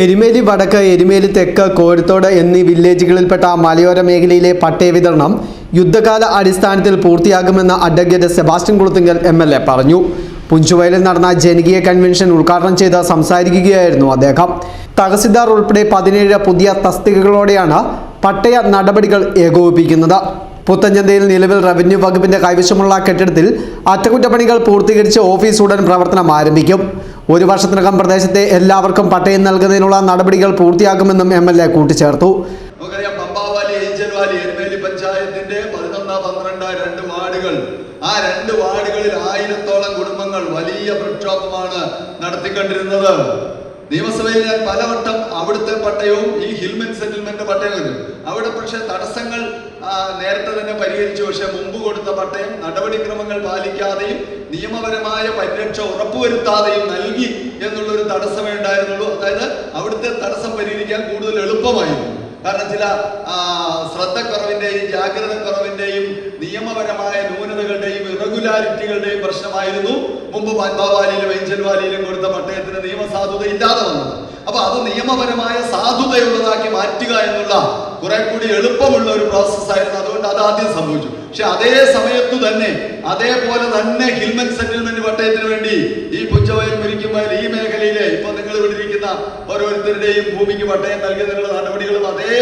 എരുമേലി വടക്ക് എരുമേലി തെക്ക് കോഴിത്തോട് എന്നീ വില്ലേജുകളിൽപ്പെട്ട മലയോര മേഖലയിലെ പട്ടയ വിതരണം യുദ്ധകാല അടിസ്ഥാനത്തിൽ പൂർത്തിയാകുമെന്ന് advocate Sebastian Kulathinkal M L A പറഞ്ഞു. പുഞ്ചുവയലിൽ നടന്ന ജനകീയ കൺവെൻഷൻ ഉദ്ഘാടനം ചെയ്ത് സംസാരിക്കുകയായിരുന്നു അദ്ദേഹം. തഹസിൽദാർ ഉൾപ്പെടെ പതിനേഴ് പുതിയ തസ്തികകളോടെയാണ് പട്ടയ നടപടികൾ ഏകോപിപ്പിക്കുന്നത്. പുത്തഞ്ചന്തയിൽ നിലവിൽ റവന്യൂ വകുപ്പിന്റെ കൈവശമുള്ള കെട്ടിടത്തിൽ അറ്റകുറ്റപ്പണികൾ പൂർത്തീകരിച്ച് ഓഫീസ് ഉടൻ പ്രവർത്തനം ആരംഭിക്കും. ഒരു വർഷത്തിനകം പ്രദേശത്തെ എല്ലാവർക്കും പട്ടയം നൽകുന്നതിനുള്ള നടപടികൾ പൂർത്തിയാക്കുമെന്നും എം എൽ എ കൂട്ടിച്ചേർത്തു. രണ്ട് വാർഡുകളിൽ ആയിരത്തോളം കുടുംബങ്ങൾ വലിയ പ്രക്ഷോഭമാണ് നടത്തിക്കൊണ്ടിരുന്നത്. നിയമസഭയിൽ ഞാൻ പലവട്ടം അവിടുത്തെ പട്ടയവും ഈ ഹിൽമെൻ സെറ്റിൽമെന്റ് പട്ടയവും അവിടെ പക്ഷെ തടസ്സങ്ങൾ നേരത്തെ തന്നെ പരിഹരിച്ചു. പക്ഷെ മുമ്പ് കൊടുത്ത പട്ടയം നടപടിക്രമങ്ങൾ പാലിക്കാതെയും നിയമപരമായ പരിരക്ഷ ഉറപ്പുവരുത്താതെയും നൽകി എന്നുള്ളൊരു തടസ്സമേ ഉണ്ടായിരുന്നുള്ളൂ. അതായത് അവിടുത്തെ തടസ്സം പരിഹരിക്കാൻ കൂടുതൽ എളുപ്പമായിരുന്നു. കാരണം ചില ഇറഗുലാരിറ്റികളുടെയും പ്രശ്നമായിരുന്നു. മുമ്പ് പൻപാവാലിയിലും എഞ്ചൻവാലിയിലും കൊടുത്ത പട്ടയത്തിന് നിയമസാധുത ഇല്ലാതെ വന്നത്. അപ്പൊ അത് നിയമപരമായ സാധുതയുള്ളതാക്കി മാറ്റുക എന്നുള്ള കുറെ കൂടി എളുപ്പമുള്ള ഒരു പ്രോസസ് ആയിരുന്നു. അതുകൊണ്ട് അത് ആദ്യം സംഭവിച്ചു. പക്ഷെ അതേ സമയത്തു തന്നെ അതേപോലെ തന്നെ ഹിൽമൻ സെറ്റിൽമെന്റ് പട്ടയത്തിന് വേണ്ടി ഈ പുഞ്ചവയം മുരിക്കുമ്പോൾ ഈ മേഖലയിലെ ഇപ്പൊ നിങ്ങൾ ഇവിടെ ഇരിക്കുന്ന ഓരോരുത്തരുടെയും ഭൂമിക്ക് പട്ടയം നൽകുന്നതിനുള്ള നടപടികളും അതേ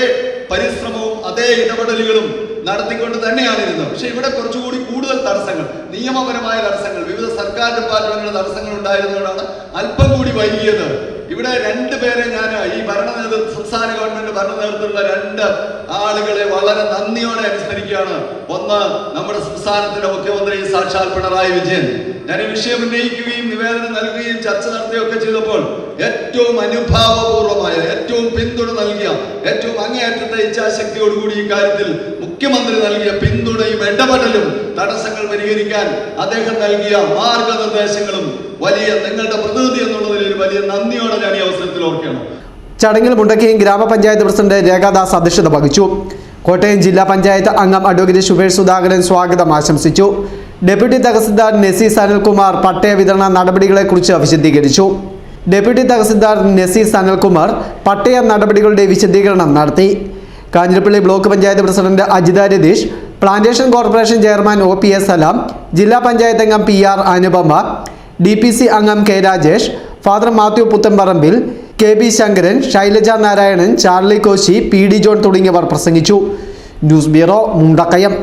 പരിശ്രമവും അതേ ഇടപെടലുകളും നടത്തിക്കൊണ്ട് തന്നെയാണ് ഇരുന്നത്. പക്ഷെ ഇവിടെ കുറച്ചുകൂടി തടസ്സങ്ങൾ നിയമപരമായ തടസ്സങ്ങൾ വിവിധ സർക്കാർ ഡിപ്പാർട്ട്മെന്റുകളുടെ തടസ്സങ്ങൾ ഉണ്ടായിരുന്നതുകൊണ്ടാണ് അല്പം കൂടി വൈകിയത്. ഇവിടെ രണ്ട് പേരെ ഞാൻ ഈ ഭരണ നേതൃത്വ സംസ്ഥാന ഗവൺമെന്റ് ഭരണ നേതൃത്വത്തിലുള്ള രണ്ട് ആളുകളെ വളരെ നന്ദിയോടെ അനുസ്മരിക്കുകയാണ്. ഒന്ന് നമ്മുടെ സംസ്ഥാനത്തിന്റെ മുഖ്യമന്ത്രി സാക്ഷാൽ പിണറായി വിജയൻ. ഞാൻ ഈ വിഷയം ഉന്നയിക്കുകയും നിവേദനം നൽകുകയും ചർച്ച നടത്തുകയൊക്കെ ചെയ്തപ്പോൾ ഏറ്റവും അനുഭാവപൂർവമായ ഏറ്റവും പിന്തുണ നൽകിയ ഏറ്റവും അങ്ങേയറ്റത്തെ ഇച്ഛാശക്തിയോടുകൂടി ഈ കാര്യത്തിൽ മുഖ്യമന്ത്രി നൽകിയ പിന്തുണയും ഇടപെടലും തടസ്സങ്ങൾ പരിഹരിക്കാൻ അദ്ദേഹം നൽകിയ മാർഗനിർദ്ദേശങ്ങളും വലിയ നിങ്ങളുടെ പ്രതിനിധി എന്നുള്ളതിൽ ഒരു വലിയ നന്ദിയോടെ ഞാൻ ഈ അവസരത്തിൽ ഓർക്കണം ചടങ്ങിൽ മുണ്ടക്കയും ഗ്രാമപഞ്ചായത്ത് പ്രസിഡന്റ് രേഖാദാസ് അധ്യക്ഷത വഹിച്ചു. കോട്ടയം ജില്ലാ പഞ്ചായത്ത് അംഗം അഡ്വക്കേറ്റ് ശുഭേഷ് സുധാകരൻ സ്വാഗതം ആശംസിച്ചു. ഡെപ്യൂട്ടി തഹസിൽദാർ നെസി സനൽകുമാർ പട്ടയ വിതരണ നടപടികളെക്കുറിച്ച് വിശദീകരിച്ചു. ഡെപ്യൂട്ടി തഹസിൽദാർ നെസി സനൽകുമാർ പട്ടയ നടപടികളുടെ വിശദീകരണം നടത്തി. Kanjirappally block panchayat president Ajitha Ratheesh plantation corporation chairman O P S Salam ജില്ലാ പഞ്ചായത്ത് അംഗം P R Anupama D P C അംഗം K Rajesh father Mathew Puthenparambil K B Sankaran Shailaja Narayanan Charlie Koshy P D John തുടങ്ങിയവർ പ്രസംഗിച്ചു. News bureau Mundakayam.